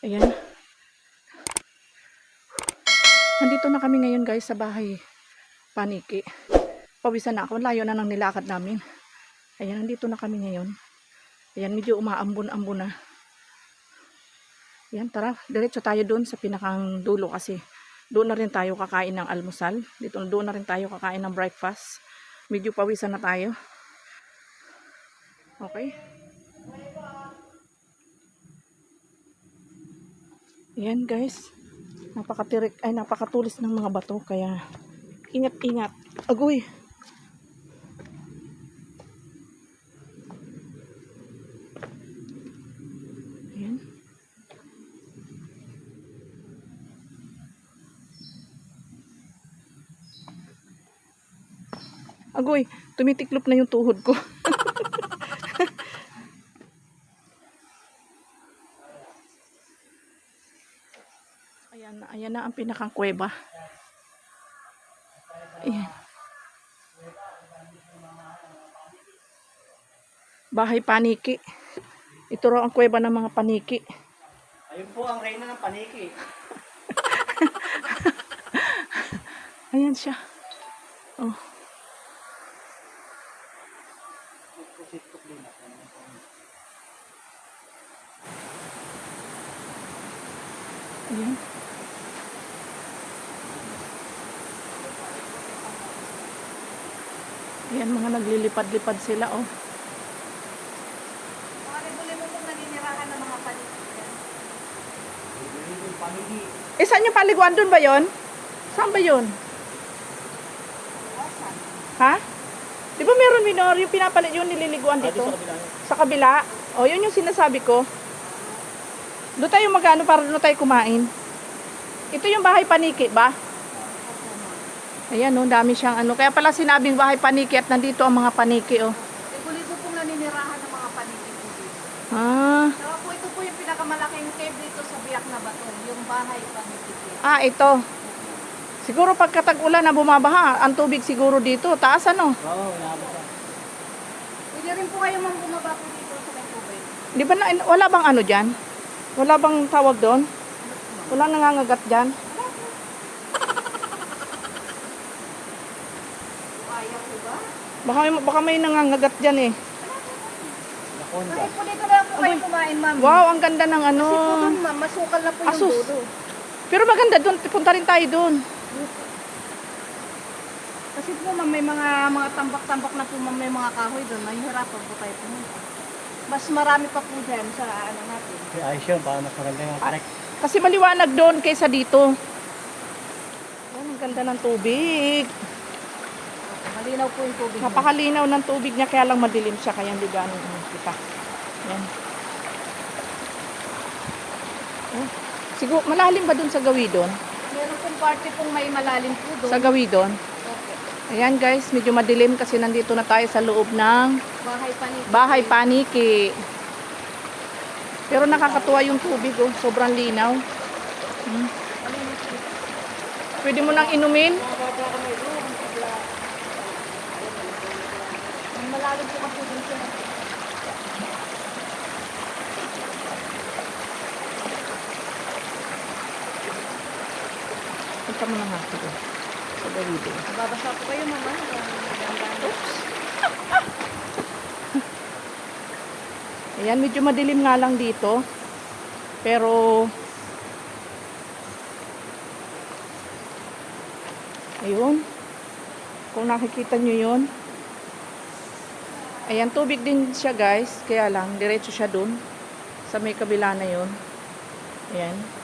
Ayan. Nandito na kami ngayon guys sa bahay paniki. Pawisan na ako. Layo na ng nilakad namin. Ayan, nandito na kami ngayon. Ayan, medyo umaambon-ambon na. Ayan, tara. Diretso tayo doon sa pinakang dulo kasi doon na rin tayo kakain ng almusal. Dito doon na rin tayo kakain ng breakfast. Medyo pawisan na tayo. Okay? Ayan guys. Napakatirik ay napakatulis ng mga bato kaya ingat-ingat. Agoy. Ayan. Agoy, tumitiklop na yung tuhod ko. Ayan na ang pinakang kuweba. Ayan. Bahay paniki. Ito raw ang kuweba ng mga paniki. Ayun po ang reyna ng paniki. Ayan siya. Oh. Ayan, mga naglilipad-lipad sila, oh. Eh, saan yung paliguan? Doon ba yon? Saan ba yun? Ha? Di ba meron minor yung pinapalit yung nililiguan Ah, dito? sa kabila niya. Sa kabila? O, yun yung sinasabi ko. Doon tayo magano para doon tayo kumain. Ito yung bahay paniki ba? Ayan, oh, dami siyang ano. Kaya pala sinabing bahay paniki at nandito ang mga paniki, oh. Rebuli mo pong naninirahan ng mga paligid po dito. Ah, Saka po ito po yung pinakamalaking cave dito sa Biak na Bato. Yung bahay paligid. ah, ito. Siguro pagkatag-ulan na bumabaha, ang tubig siguro dito. Taas ano? Oo, siya. Pwede rin po kayo mang bumaba po dito sa may tubig. Di ba na, wala bang ano dyan? Wala bang tawag doon? Walang nangangagat dyan? Kaya po ba? Baka, may- baka may nangangagat dyan eh. Nakonda. Kahit po dito lang po kayo kumain, ma'am. Wow, ang ganda ng ano. Kasi po doon, ma'am, masukal na po yung Asus. dulo. Pero maganda doon. Punta rin tayo doon. Kasi po, ma'am, may mga mga tambak-tambak na po, ma'am, may mga kahoy doon. Mahihirapan po tayo pumunta. Mas marami pa po dyan sa ano natin. Okay, ayos yun. Para mas maganda yung trek. Kasi maliwanag doon kaysa dito. Yan, ang ganda ng tubig. Malinaw po yung tubig. Napakalinaw ng tubig niya kaya lang madilim siya kaya hindi gano'n ano, kita. Yan. Oh. Siguro, malalim ba doon sa gawidon? Meron pong party pong may malalim po doon. Sa gawidon? Okay. Ayan guys, medyo madilim kasi nandito na tayo sa loob ng Bahay pa ni bahay paniki. Pero nakakatuwa yung tubig oh, sobrang linaw. Hmm. Pwede mo nang inumin. Ang malalim po kasi din siya. Punta mo ito oh, sa gawidon. Babasa po kayo mama. Oops. Ayan, medyo madilim nga lang dito. Pero, ayun. Kung nakikita nyo yun. Ayan, tubig din siya guys. Kaya lang, diretso siya dun. Sa may kabila na yun. Ayan.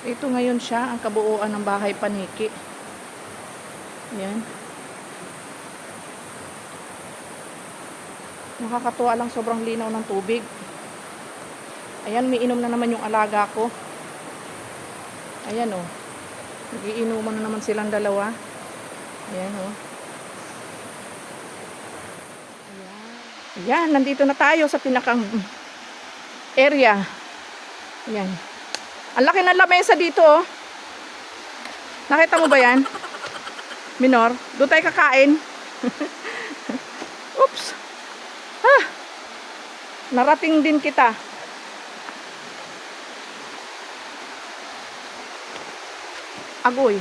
Ito ngayon siya, ang kabuuan ng bahay paniki. Ayan. Nakakatuwa lang sobrang linaw ng tubig. Ayan, may inom na naman yung alaga ko. Ayan oh. Nagiinuman na naman silang dalawa. Ayan oh. Ayan, nandito na tayo sa pinakang area. Ayan. Ang laki ng lamesa dito, oh. Nakita mo ba yan? Minor, doon tayo kakain. Oops. Ha. Ah. Narating din kita. Agoy.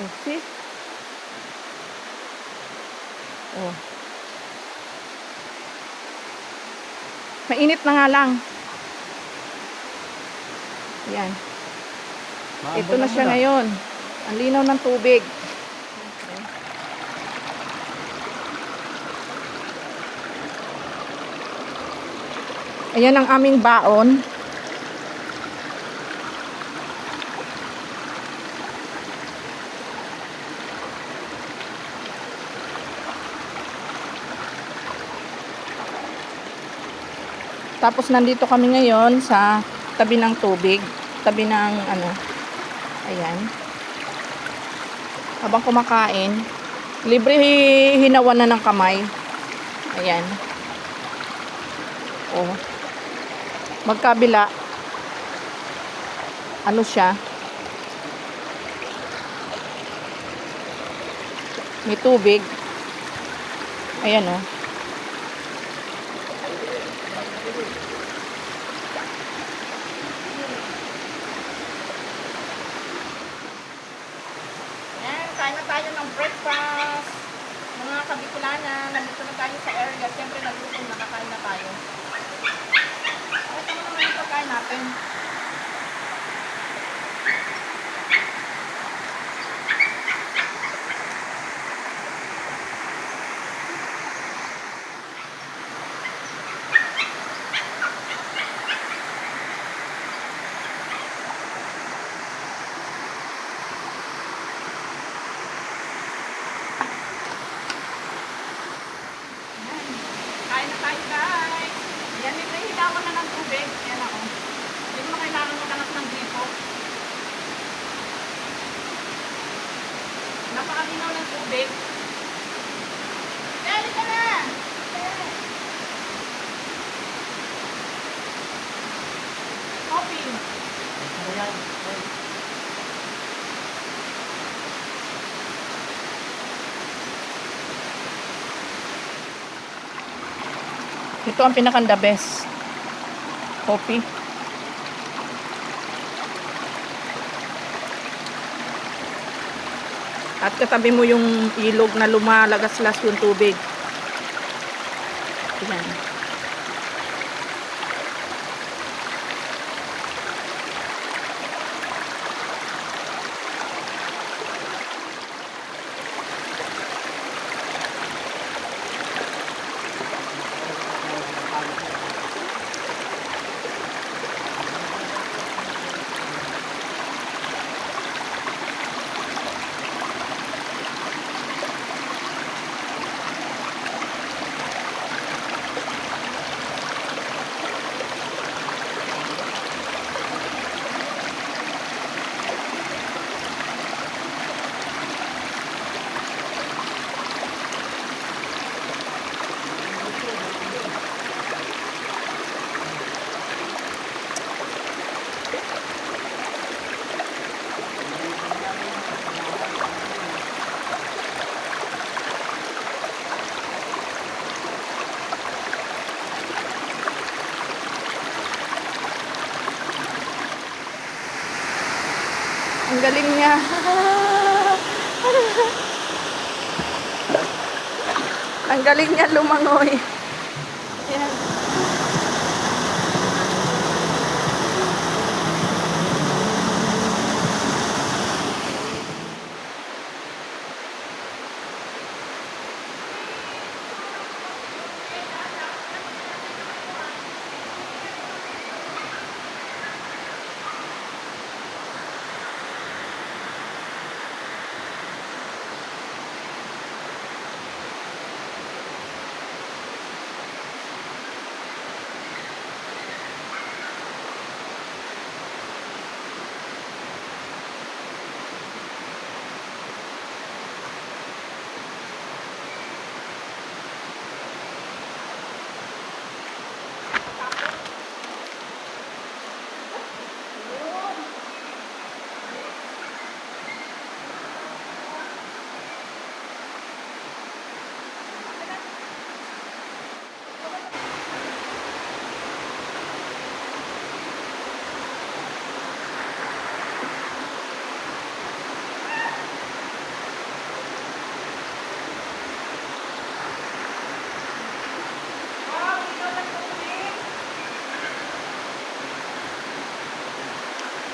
Oh, see? Oh. Mainit na nga lang. Yan. Ito na siya ngayon. Ang linaw ng tubig. Ayan ang aming baon. Tapos nandito kami ngayon sa tabi ng tubig, tabi ng ano. Ayan. Habang kumakain, libre hi- hinawan na ng kamay. Ayan. Oh. Magkabila. Ano siya? May tubig. Ayan oh. Na tayo ng breakfast. Mga kabikulana, nandito na tayo sa area. Siyempre, naglutom, nakakain na tayo. Ito naman yung pagkain natin. Kain na tayo guys. Yan, may hilawan na ng tubig. Yan ako. Hindi mo na kailangan maghanap ng gripo. Napakalinaw ng tubig. Dali ka na! Coffee. Ito ang pinakanda best. Coffee. At katabi mo yung ilog na lumalagaslas yung tubig. Yan. Ang galing niya. Ang galing niya lumangoy.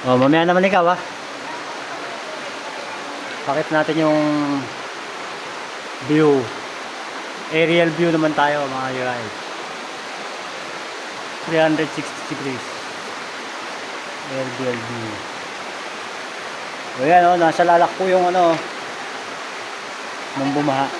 Oh, mamaya naman ikaw ha. Pakit natin yung view. Aerial view naman tayo mga guys. 360 degrees. Aerial view. O yan o, nasa lalak po yung ano, nung bumaha.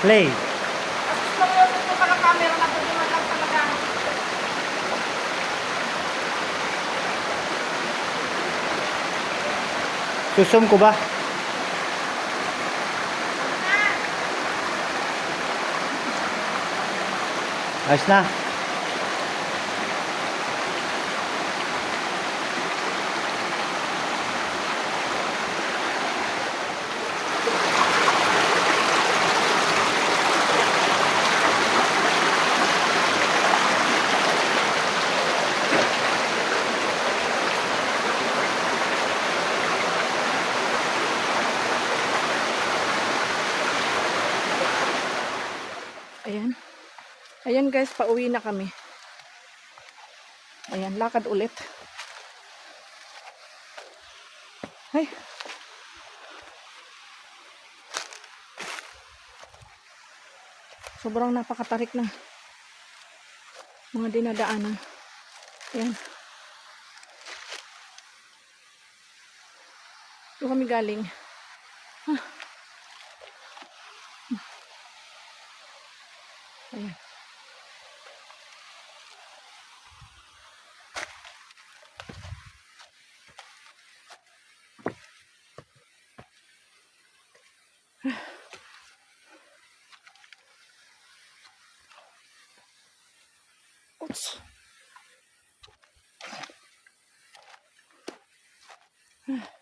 talaga. Susum ko ba? Ayos na. Ayan. Ayan guys, pauwi na kami. Ayan, lakad ulit. Ay. Sobrang napakatarik ng mga dinadaanan. Ayan. Doon kami galing. Oops.